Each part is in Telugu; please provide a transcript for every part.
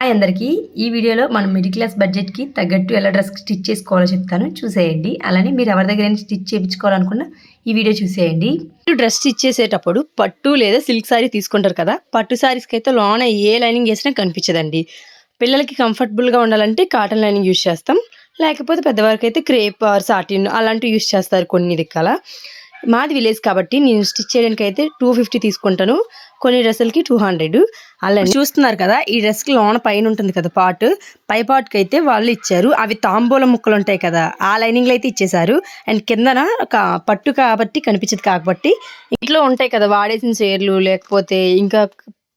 హాయ్ అందరికీ. ఈ వీడియోలో మనం మిడిల్ క్లాస్ బడ్జెట్కి తగ్గట్టు ఎలా డ్రెస్ స్టిచ్ చేసుకోవాలో చెప్తాను. చూసేయండి. అలానే మీరు ఎవరి దగ్గర స్టిచ్ చేయించుకోవాలనుకున్నా ఈ వీడియో చూసేయండి. మీరు డ్రెస్ స్టిచ్ చేసేటప్పుడు పట్టు లేదా సిల్క్ సారీ తీసుకుంటారు కదా? పట్టు సారీస్కి అయితే లోన ఏ లైనింగ్ వేసినా కనిపించదండి. పిల్లలకి కంఫర్టబుల్గా ఉండాలంటే కాటన్ లైనింగ్ యూజ్ చేస్తాం. లేకపోతే పెద్దవారికి అయితే క్రేప్ ఆర్ సాటిన్ అలాంటివి యూజ్ చేస్తారు కొన్ని దిక్కల. మాది విలేజ్ కాబట్టి నేను స్టిచ్ చేయడానికి అయితే టూ ఫిఫ్టీ తీసుకుంటాను. కొన్ని డ్రెస్సులకి టూ హండ్రెడ్. అలా చూస్తున్నారు కదా ఈ డ్రెస్కి లోన పైన ఉంటుంది కదా పార్ట్. పై పార్ట్కి అయితే వాళ్ళు ఇచ్చారు. అవి తాంబూల ముక్కలు ఉంటాయి కదా ఆ లైనింగ్లో అయితే ఇచ్చేసారు అండ్ కిందన ఒక పట్టు కాబట్టి కనిపించదు కాబట్టి ఇంట్లో ఉంటాయి కదా వాడేసిన చీరలు లేకపోతే ఇంకా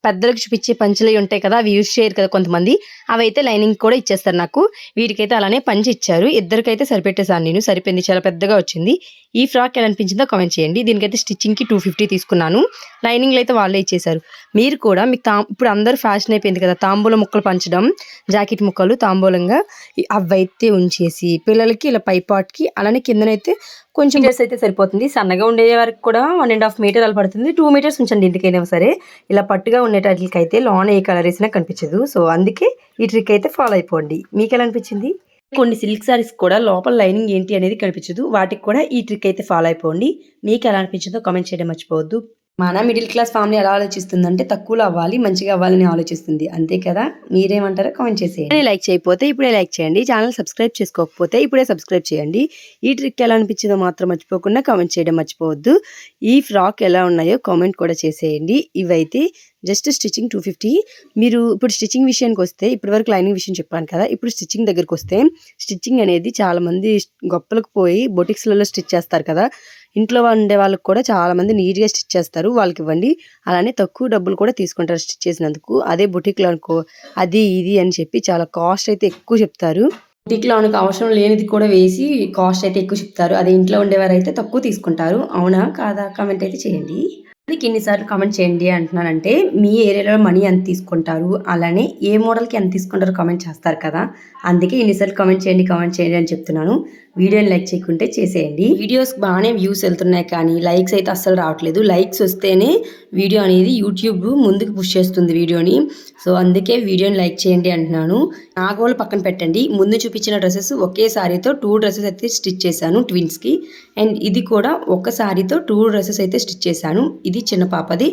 పెద్దలకు చూపించే పంచులు ఉంటాయి కదా అవి యూజ్ చేయరు కదా కొంతమంది. అవి అయితే లైనింగ్ కూడా ఇచ్చేస్తారు నాకు. వీటికైతే అలానే పంచి ఇచ్చారు. ఇద్దరికైతే సరిపెట్టేసాను నేను. సరిపోయింది. చాలా పెద్దగా వచ్చింది. ఈ ఫ్రాక్ ఎలా అనిపించిందో కామెంట్ చేయండి. దీనికైతే స్టిచ్చింగ్కి టూ ఫిఫ్టీ తీసుకున్నాను. లైనింగ్లు అయితే వాళ్ళే ఇచ్చేసారు మీరు కూడా మీకు తా ఇప్పుడు అందరూ ఫ్యాషన్ అయిపోయింది కదా తాంబూల ముక్కలు పంచడం జాకెట్ ముక్కలు తాంబూలంగా అవైతే ఉంచేసి పిల్లలకి ఇలా పైపాట్కి అలానే కిందనైతే కొంచెం డ్రెస్ అయితే సరిపోతుంది. సన్నగా ఉండే వరకు కూడా వన్ అండ్ హాఫ్ మీటర్ అలా పడుతుంది. టూ మీటర్స్ ఉంచండి ఇంటికైనా సరే. ఇలా పట్టుగా ఉండేటట్లకి అయితే లోన్ ఏ కలర్ వేసినా కనిపించదు. సో అందుకే ఈ ట్రిక్ అయితే ఫాలో అయిపోండి. మీకు ఎలా అనిపించింది? కొన్ని సిల్క్ సారీస్ కూడా లోపల లైనింగ్ ఏంటి అనేది కనిపించదు. వాటికి కూడా ఈ ట్రిక్ అయితే ఫాలో అయిపోండి. మీకు ఎలా అనిపించిందో కామెంట్ చేయడం మర్చిపోవద్దు. మన మిడిల్ క్లాస్ ఫ్యామిలీ ఎలా ఆలోచిస్తుందంటే తక్కువలో అవ్వాలి మంచిగా అవ్వాలని ఆలోచిస్తుంది. అంతే కదా? మీరేమంటారో కామెంట్ చేసేయండి. లైక్ చేయకపోతే ఇప్పుడే లైక్ చేయండి. ఛానల్ సబ్స్క్రైబ్ చేసుకోకపోతే ఇప్పుడే సబ్స్క్రైబ్ చేయండి. ఈ ట్రిక్ ఎలా అనిపించిందో మాత్రం మర్చిపోకుండా కామెంట్ చేయడం మర్చిపోవద్దు. ఈ ఫ్రాక్ ఎలా ఉన్నాయో కామెంట్ కూడా చేసేయండి. ఇవైతే జస్ట్ స్టిచ్చింగ్ టూ ఫిఫ్టీ మీరు ఇప్పుడు స్టిచ్చింగ్ విషయానికి వస్తే ఇప్పటి వరకు లైనింగ్ విషయం చెప్పాను కదా ఇప్పుడు స్టిచ్చింగ్ దగ్గరికి వస్తే స్టిచ్చింగ్ అనేది చాలామంది గొప్పలకు పోయి బొటిక్స్లలో స్టిచ్ చేస్తారు కదా. ఇంట్లో ఉండే వాళ్ళకి కూడా చాలామంది నీట్గా స్టిచ్ చేస్తారు వాళ్ళకి ఇవ్వండి. అలానే తక్కువ డబ్బులు కూడా తీసుకుంటారు స్టిచ్ చేసినందుకు. అదే బుటిక్లో అనుకో అది ఇది అని చెప్పి చాలా కాస్ట్ అయితే ఎక్కువ చెప్తారు. బుటిక్లో అనుకు అవసరం లేనిది కూడా వేసి కాస్ట్ అయితే ఎక్కువ చెప్తారు. అదే ఇంట్లో ఉండేవారు అయితే తక్కువ తీసుకుంటారు. అవునా? కాదా? కామెంట్ అయితే చేయండి. మీకు ఎన్నిసార్లు కామెంట్ చేయండి అంటున్నానంటే మీ ఏరియాలో మనీ ఎంత తీసుకుంటారు అలానే ఏ మోడల్కి ఎంత తీసుకుంటారు కామెంట్ చేస్తారు కదా. అందుకే ఎన్నిసార్లు కామెంట్ చేయండి కామెంట్ చేయండి అని చెప్తున్నాను. వీడియోని లైక్ చేయకుంటే చేసేయండి. వీడియోస్ బాగానే వ్యూస్ వెళ్తున్నాయి కానీ లైక్స్ అయితే అస్సలు రావట్లేదు. లైక్స్ వస్తేనే వీడియో అనేది యూట్యూబ్ ముందుకు పుష్ చేస్తుంది వీడియోని. సో అందుకే వీడియోని లైక్ చేయండి అంటున్నాను. నాగోలు పక్కన పెట్టండి. ముందు చూపించిన డ్రెస్సెస్ ఒకే శారీతో టూ డ్రెస్సెస్ అయితే స్టిచ్ చేశాను ట్విన్స్కి. అండ్ ఇది కూడా ఒక శారీతో టూ డ్రెస్సెస్ అయితే స్టిచ్ చేశాను. ఇది చిన్న పాపది.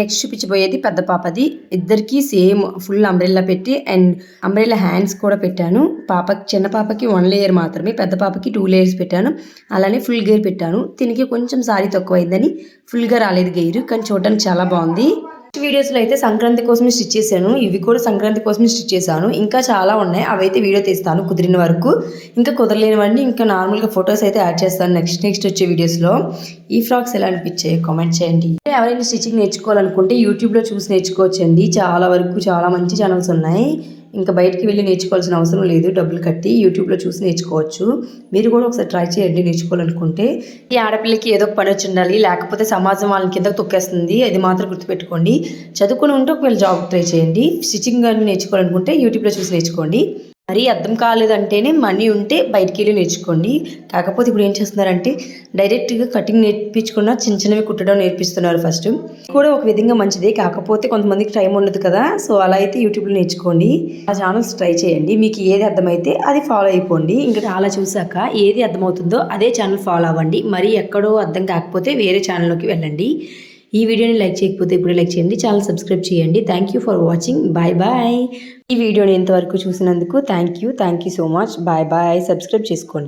నెక్స్ట్ చూపించబోయేది పెద్ద పాపది. ఇద్దరికి సేమ్ ఫుల్ అంబ్రెల్లా పెట్టి అండ్ అంబ్రెల్లా హ్యాండ్స్ కూడా పెట్టాను. పాపకి చిన్న పాపకి వన్ లేయర్ మాత్రమే పెద్ద పాపకి టూ లేయర్స్ పెట్టాను. అలానే ఫుల్ గేర్ పెట్టాను. దీనికి కొంచెం సారీ తక్కువైందని ఫుల్గా రాలేదు గెయిర్ కానీ చూడడానికి చాలా బాగుంది. వీడియోస్లో అయితే సంక్రాంతి కోసం స్టిచ్ చేశాను. ఇవి కూడా సంక్రాంతి కోసం స్టిచ్ చేశాను. ఇంకా చాలా ఉన్నాయి. అవైతే వీడియో తీస్తాను కుదిరిన వరకు. ఇంకా కుదరలేనివన్నీ ఇంకా నార్మల్గా ఫొటోస్ అయితే యాడ్ చేస్తాను నెక్స్ట్ నెక్స్ట్ వచ్చే వీడియోస్లో. ఈ ఫ్రాక్స్ ఎలా అనిపించాయి కామెంట్ చేయండి. ఎవరైనా స్టిచ్చింగ్ నేర్చుకోవాలనుకుంటే యూట్యూబ్లో చూసి నేర్చుకోవచ్చండి. చాలా వరకు చాలా మంచి ఛానల్స్ ఉన్నాయి. ఇంకా బయటికి వెళ్ళి నేర్చుకోవాల్సిన అవసరం లేదు. డబ్బులు కట్టి యూట్యూబ్లో చూసి నేర్చుకోవచ్చు. మీరు కూడా ఒకసారి ట్రై చేయండి నేర్చుకోవాలనుకుంటే. ఈ ఆడపిల్లకి ఏదో ఒక పని వచ్చి ఉండాలి లేకపోతే సమాజం వాళ్ళని కింద తొక్కేస్తుంది అది మాత్రం గుర్తుపెట్టుకోండి. చదువుకుని ఉంటే ఒకవేళ జాబ్ ట్రై చేయండి. స్టిచ్చింగ్ కానీ నేర్చుకోవాలనుకుంటే యూట్యూబ్లో చూసి నేర్చుకోండి. మరీ అర్థం కాలేదంటేనే మనీ ఉంటే బయటికి వెళ్ళి నేర్చుకోండి. కాకపోతే ఇప్పుడు ఏం చేస్తున్నారంటే డైరెక్ట్గా కటింగ్ నేర్పించుకున్న చిన్న చిన్నవి కుట్టడం నేర్పిస్తున్నారు ఫస్ట్. కూడా ఒక విధంగా మంచిదే. కాకపోతే కొంతమందికి టైం ఉండదు కదా. సో అలా అయితే యూట్యూబ్లో నేర్చుకోండి. ఆ ఛానల్స్ ట్రై చేయండి. మీకు ఏది అర్థమైతే అది ఫాలో అయిపోండి. ఇంకా అలా చూసాక ఏది అర్థమవుతుందో అదే ఛానల్ ఫాలో అవ్వండి. మరి ఎక్కడో అర్థం కాకపోతే వేరే ఛానల్లోకి వెళ్ళండి. ఈ వీడియోని లైక్ చేయకపోతే ఇప్పుడు లైక్ చేయండి. ఛానల్ సబ్స్క్రైబ్ చేయండి. Thank you for watching bye bye ఈ వీడియోని ఎంతవరకు చూసినందుకు thank you thank you so much bye bye subscribe చేసుకోండి.